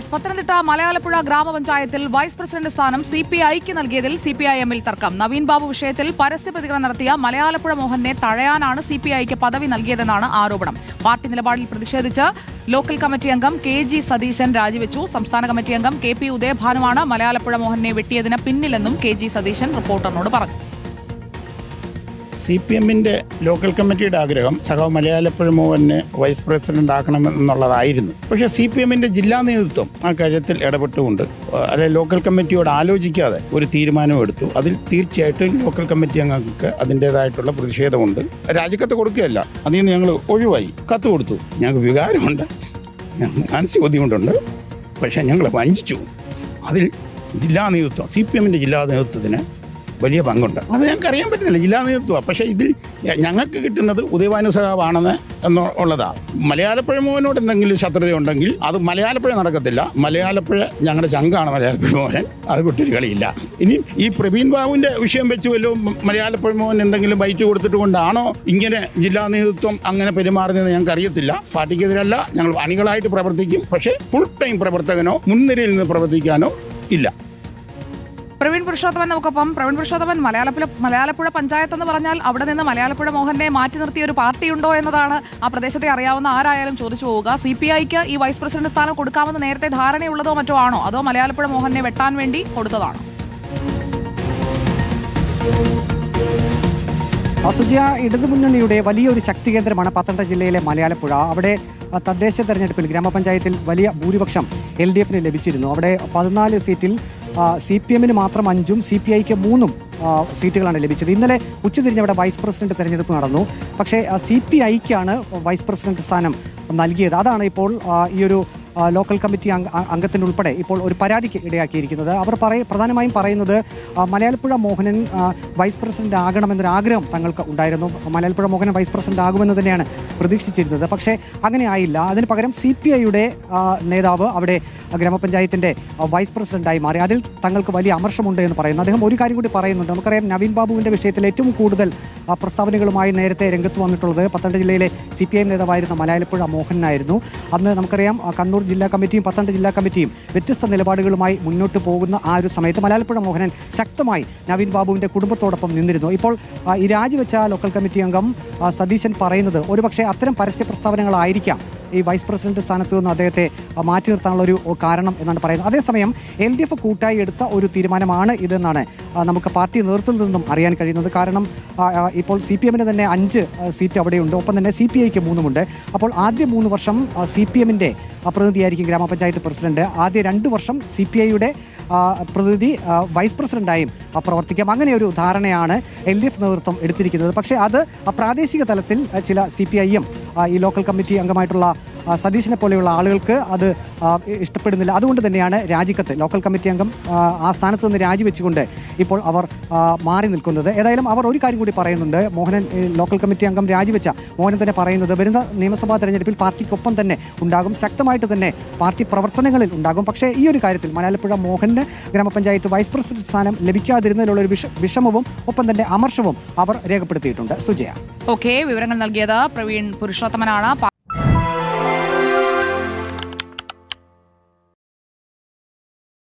പത്തനംതിട്ട മലയാളപ്പുഴ ഗ്രാമപഞ്ചായത്തിൽ vice president സ്ഥാനം C P ഐക്ക് നൽകിയതിൽ സി പി ഐ എമ്മിൽ തർക്കം. നവീൻ ബാബു വിഷയത്തിൽ പരസ്യ പ്രതികരണം നടത്തിയ മലയാളപ്പുഴ മോഹനെ തഴയാനാണ് സി പി ഐക്ക് പദവി നൽകിയതെന്നാണ് ആരോപണം. പാർട്ടി നിലപാടിൽ പ്രതിഷേധിച്ച് ലോക്കൽ കമ്മിറ്റി അംഗം കെ ജി സതീശൻ രാജിവെച്ചു. സംസ്ഥാന കമ്മിറ്റി അംഗം കെ പി ഉദയഭാനുമാണ് മലയാളപ്പുഴ മോഹനെ വെട്ടിയതിന് പിന്നിലെന്നും കെ ജി സതീശൻ റിപ്പോർട്ടറിനോട് പറഞ്ഞു. സി പി എമ്മിന്റെ ലോക്കൽ കമ്മിറ്റിയുടെ ആഗ്രഹം സഹോ മലയാളപ്പുഴ മോഹനെ വൈസ് പ്രസിഡന്റ് ആക്കണമെന്നുള്ളതായിരുന്നു. പക്ഷേ സി പി എമ്മിന്റെ ജില്ലാ നേതൃത്വം ആ കാര്യത്തിൽ ഇടപെട്ടുകൊണ്ട് അല്ലെ ലോക്കൽ കമ്മിറ്റിയോട് ആലോചിക്കാതെ ഒരു തീരുമാനം എടുത്തു. അതിൽ തീർച്ചയായിട്ടും ലോക്കൽ കമ്മിറ്റി അംഗങ്ങൾക്ക് അതിന്റെതായിട്ടുള്ള പ്രതിഷേധമുണ്ട്. രാജിക്കത്ത് കൊടുക്കുകയല്ല അതിൽ നിന്ന് ഞങ്ങൾ ഒഴിവായി. കത്ത് കൊടുത്തു. ഞങ്ങൾക്ക് വികാരമുണ്ട്. മാനസിക ബുദ്ധിമുട്ടുണ്ട്. പക്ഷേ ഞങ്ങൾ വഞ്ചിച്ചു. അതിൽ ജില്ലാ നേതൃത്വം സി പി എമ്മിന്റെ ജില്ലാ നേതൃത്വത്തിന് വലിയ പങ്കുണ്ട്. അത് ഞങ്ങൾക്ക് അറിയാൻ പറ്റുന്നില്ല. ജില്ലാ നേതൃത്വം പക്ഷേ ഇതിൽ ഞങ്ങൾക്ക് കിട്ടുന്നത് ഉദയവാനു സഹാവാണെന്ന് എന്നുള്ളതാ മലയാളപ്പുഴ മോഹനോട് എന്തെങ്കിലും ശത്രുത ഉണ്ടെങ്കിൽ അത് മലയാളപ്പുഴ നടക്കത്തില്ല. മലയാളപ്പുഴ ഞങ്ങളുടെ ചങ്കാണ് മലയാളപ്പുഴ മോഹൻ. അത് വിട്ടൊരു കളിയില്ല. ഇനി ഈ പ്രവീൺ ബാബുവിന്റെ വിഷയം വെച്ച് വല്ലതും മലയാളപ്പുഴ മോഹൻ എന്തെങ്കിലും ബൈറ്റ് കൊടുത്തിട്ട് കൊണ്ടാണോ ഇങ്ങനെ ജില്ലാ നേതൃത്വം അങ്ങനെ പെരുമാറുന്നതെന്ന് ഞങ്ങൾക്ക് അറിയത്തില്ല. പാർട്ടിക്കെതിരല്ല. ഞങ്ങൾ അണികളായിട്ട് പ്രവർത്തിക്കും. പക്ഷേ ഫുൾ ടൈം പ്രവർത്തകനോ മുൻനിരയിൽ നിന്ന് പ്രവർത്തിക്കാനോ ഇല്ല. പ്രവീൺ പുരുഷോത്തമൻ നമുക്കൊപ്പം. പ്രവീൺ പുരുഷോത്തമൻ മലയാളപ്പുഴ മലയാളപ്പുഴ പഞ്ചായത്ത് എന്ന് പറഞ്ഞാൽ അവിടെ നിന്ന് മലയാളപ്പുഴ മോഹനെ മാറ്റി നിർത്തിയ ഒരു പാർട്ടിയുണ്ടോ എന്നതാണ് ആ പ്രദേശത്തെ അറിയാവുന്ന ആരായാലും ചോദിച്ചു പോവുക. സി പി ഐക്ക് ഈ വൈസ് പ്രസിഡന്റ് സ്ഥാനം കൊടുക്കാമെന്ന് നേരത്തെ ധാരണയുള്ളതോ മറ്റോ ആണോ? അതോ മലയാളപ്പുഴ മോഹനെ വെട്ടാൻ വേണ്ടി കൊടുത്തതാണോ? അസുജ ഇടതുമുന്നണിയുടെ വലിയൊരു ശക്തി കേന്ദ്രമാണ് പത്തനംതിട്ട ജില്ലയിലെ മലയാളപ്പുഴ. അവിടെ തദ്ദേശ തെരഞ്ഞെടുപ്പിൽ ഗ്രാമപഞ്ചായത്തിൽ വലിയ ഭൂരിപക്ഷം എൽ ഡി എഫിന് ലഭിച്ചിരുന്നു. അവിടെ പതിനാല് സീറ്റിൽ സി പി എമ്മിന് മാത്രം അഞ്ചും സി പി ഐക്ക് മൂന്നും സീറ്റുകളാണ് ലഭിച്ചത്. ഇന്നലെ ഉച്ചതിരിഞ്ഞ് അവിടെ വൈസ് പ്രസിഡന്റ് തെരഞ്ഞെടുപ്പ് നടന്നു. പക്ഷേ സി പി ഐക്കാണ് വൈസ് പ്രസിഡന്റ് സ്ഥാനം നൽകിയത്. അതാണ് ഇപ്പോൾ ഈ ഒരു ലോക്കൽ കമ്മിറ്റി അംഗ അ- ഉൾപ്പെടെ ഇപ്പോൾ ഒരു പരാതിക്ക് ഇടയാക്കിയിരിക്കുന്നത്. അവർ പറയ പ്രധാനമായും പറയുന്നത് മലയാളപ്പുഴ മോഹനൻ വൈസ് പ്രസിഡന്റ് ആകണമെന്നൊരു ആഗ്രഹം തങ്ങൾക്ക് ഉണ്ടായിരുന്നു. മലയാളപ്പുഴ മോഹനൻ വൈസ് പ്രസിഡന്റ് ആകുമെന്ന് തന്നെയാണ് പ്രതീക്ഷിച്ചിരുന്നത്. പക്ഷേ അങ്ങനെ ആയില്ല. അതിന് പകരം സി പി ഐയുടെ നേതാവ് അവിടെ ഗ്രാമപഞ്ചായത്തിന്റെ വൈസ് പ്രസിഡന്റായി മാറി. അതിൽ തങ്ങൾക്ക് വലിയ അമർഷമുണ്ട് എന്ന് പറയുന്നു. അദ്ദേഹം ഒരു കാര്യം കൂടി പറയുന്നുണ്ട്. നമുക്കറിയാം നവീൻ ബാബുവിന്റെ വിഷയത്തിൽ ഏറ്റവും കൂടുതൽ പ്രസ്താവനകളുമായി നേരത്തെ രംഗത്ത് വന്നിട്ടുള്ളത് പത്തനംതിട്ട ജില്ലയിലെ സി പി ഐ നേതാവായിരുന്ന മലയാളപ്പുഴ മോഹനായിരുന്നു. അന്ന് നമുക്കറിയാം കണ്ണൂർ ജില്ലാ കമ്മിറ്റിയും പത്തനംതിട്ട ജില്ലാ കമ്മിറ്റിയും വ്യത്യസ്ത നിലപാടുകളുമായി മുന്നോട്ട് പോകുന്ന ആ ഒരു സമയത്ത് മലയാളപ്പുഴ മോഹനൻ ശക്തമായി നവീൻ ബാബുവിന്റെ കുടുംബത്തോടൊപ്പം നിന്നിരുന്നു. ഇപ്പോൾ ഈ രാജിവെച്ച ലോക്കൽ കമ്മിറ്റി അംഗം സതീശൻ പറയുന്നത് ഒരുപക്ഷെ അത്തരം പരസ്യ പ്രസ്താവനകളായിരിക്കാം ഈ വൈസ് പ്രസിഡന്റ് സ്ഥാനത്ത് നിന്ന് അദ്ദേഹത്തെ മാറ്റി നിർത്താനുള്ള ഒരു കാരണം എന്നാണ് പറയുന്നത്. അതേസമയം എൽ ഡി എഫ് കൂട്ടായി എടുത്ത ഒരു തീരുമാനമാണ് ഇതെന്നാണ് നമുക്ക് പാർട്ടി നേതൃത്വത്തിൽ നിന്നും അറിയാൻ കഴിയുന്നത്. കാരണം ഇപ്പോൾ സി പി എമ്മിന് തന്നെ അഞ്ച് സീറ്റ് അവിടെയുണ്ട്. ഒപ്പം തന്നെ സി പി ഐക്ക് മൂന്നുമുണ്ട്. അപ്പോൾ ആദ്യ മൂന്ന് വർഷം സി പി എമ്മിന്റെ പ്രതിനിധിയായിരിക്കും ഗ്രാമപഞ്ചായത്ത് പ്രസിഡന്റ്. ആദ്യ രണ്ട് വർഷം സി പി ഐയുടെ പ്രതിനിധി വൈസ് പ്രസിഡന്റായും പ്രവർത്തിക്കാം. അങ്ങനെ ഒരു ധാരണയാണ് എൽ ഡി എഫ് നേതൃത്വം എടുത്തിരിക്കുന്നത്. പക്ഷേ അത് പ്രാദേശിക തലത്തിൽ ചില സി പി ഐയും ഈ ലോക്കൽ കമ്മിറ്റി അംഗമായിട്ടുള്ള സതീശനെ പോലെയുള്ള ആളുകൾക്ക് അത് ഇഷ്ടപ്പെടുന്നില്ല. അതുകൊണ്ട് തന്നെയാണ് രാജിക്കത്ത് ലോക്കൽ കമ്മിറ്റി അംഗം ആ, സ്ഥാനത്ത് നിന്ന് രാജിവെച്ചുകൊണ്ട് ഇപ്പോൾ അവർ മാറി നിൽക്കുന്നത്. ഏതായാലും അവർ ഒരു കാര്യം കൂടി പറയുന്നുണ്ട്. മോഹനൻ ലോക്കൽ കമ്മിറ്റി അംഗം രാജിവെച്ച മോഹനൻ തന്നെ പറയുന്നത് വരുന്ന നിയമസഭാ തെരഞ്ഞെടുപ്പിൽ പാർട്ടിക്കൊപ്പം തന്നെ ഉണ്ടാകും. ശക്തമായിട്ട് തന്നെ പാർട്ടി പ്രവർത്തനങ്ങളിൽ ഉണ്ടാകും. പക്ഷേ ഈ ഒരു കാര്യത്തിൽ മലയാളപ്പുഴ മോഹന് ഗ്രാമപഞ്ചായത്ത് വൈസ് പ്രസിഡന്റ് സ്ഥാനം ലഭിക്കാതിരുന്നതിലുള്ള ഒരു വിഷമവും ഒപ്പം തന്നെ അമർഷവും അവർ രേഖപ്പെടുത്തിയിട്ടുണ്ട്. സുജയ. ഓക്കെ വിവരങ്ങൾ നൽകിയത് പ്രവീൺ പുരുഷോത്തമനാണ്.